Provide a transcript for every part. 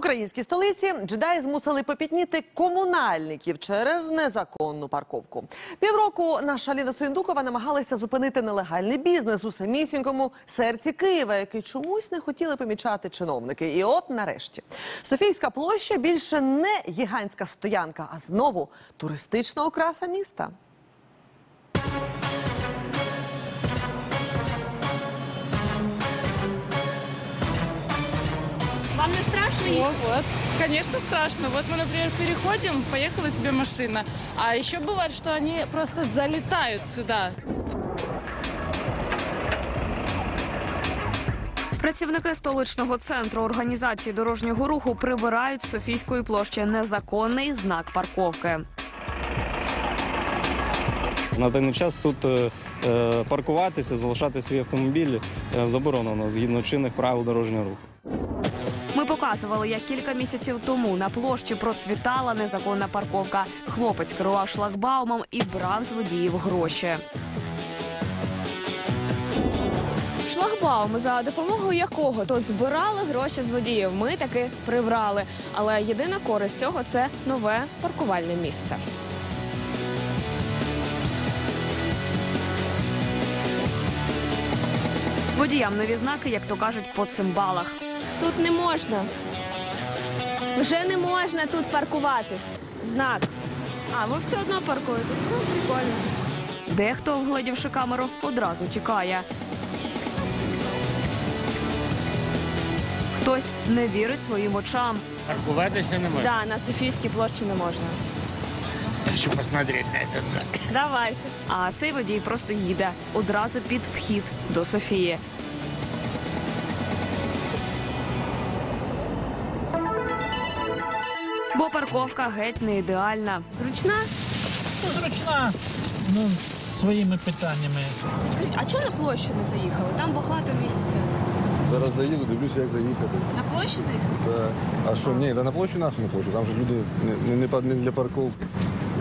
українській столиці джедаї змусили попітніти комунальників через незаконну парковку. Півроку наша Ліна Соєндукова намагалася зупинити нелегальний бізнес у самісінькому серці Києва, який чомусь не хотіли помічати чиновники. І от нарешті Софійська площа більше не гігантська стоянка, а знову туристична окраса міста. Вам не страшно О, вот. Конечно, страшно. Вот мы, например, переходим, поехала себе машина. А еще бывает, что они просто залетают сюда. Працівники столичного центру організації дорожнього руху прибирають з Софійської площі незаконний знак парковки. На даний час тут е, е, паркуватися, залишати свій автомобіль е, заборонено згідно чинних правил дорожнього руху. Ми показували, як кілька місяців тому на площі процвітала незаконна парковка. Хлопець керував шлагбаумом і брав з водіїв гроші. Шлагбаум, за допомогою якого тут збирали гроші з водіїв. Ми таки прибрали. Але єдина користь цього це нове паркувальне місце. Водіям нові знаки, як то кажуть, по цимбалах. Тут не можна. Вже не можна тут паркуватись. Знак. А ви все одно паркуєтесь. Ну, прикольно. Дехто, вгледівши камеру, одразу тікає. Хтось не вірить своїм очам. Паркуватися не можна. Да, на Софійській площі не можна. Хочу посмотреть на этот знак. Давайте. А цей водій просто їде одразу під вхід до Софії. Бо парковка геть не ідеальна. Зручна? Зручна, ну, своїми питаннями. Скажіть, а чого на площу не заїхали? Там багато місця. Зараз заїду, дивлюся, як заїхати. На площу заїхали? Та, а що, ні, та на площу нашу не площу, там же люди не, не, не, для парковки.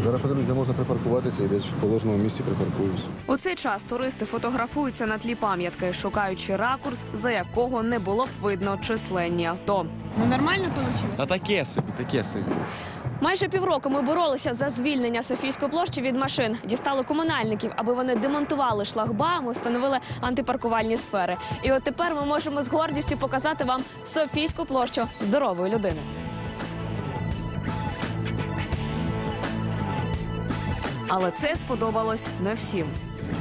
Зараз подивлюсь, де можна припаркуватися і десь в положеному місці припаркуюся. У цей час туристи фотографуються на тлі пам'ятки, шукаючи ракурс, за якого не було б видно численні авто. Ну нормально вийшло? Та таке собі, таке собі. Майже півроку ми боролися за звільнення Софійської площі від машин. Дістали комунальників, аби вони демонтували шлагбаум, встановили антипаркувальні сфери. І от тепер ми можемо з гордістю показати вам Софійську площу здорової людини. Але це сподобалось не всім.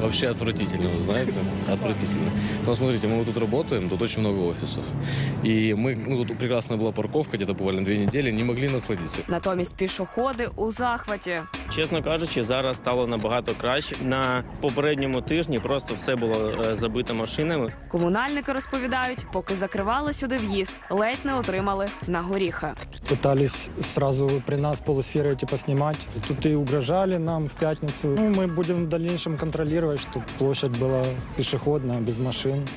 Вообще отвратительно, вы знаете, отвратительно. Но смотрите, мы вот тут работаем, тут очень много офисов. И мы, ну, тут прекрасная была парковка, где-то буквально две недели, не могли насладиться. Натомість пішоходи у захваті. Чесно кажучи, зараз стало набагато краще. На попередньому тижні просто все було е, забито машинами. Комунальники розповідають, поки закривали сюди в'їзд, ледь не отримали на горіха. Пытались сразу при нас полусферы типа снимать. Тут и угрожали нам в пятницу. Ну, мы будем в дальнейшем контролировать, чтобы площадь была пешеходная, без машин.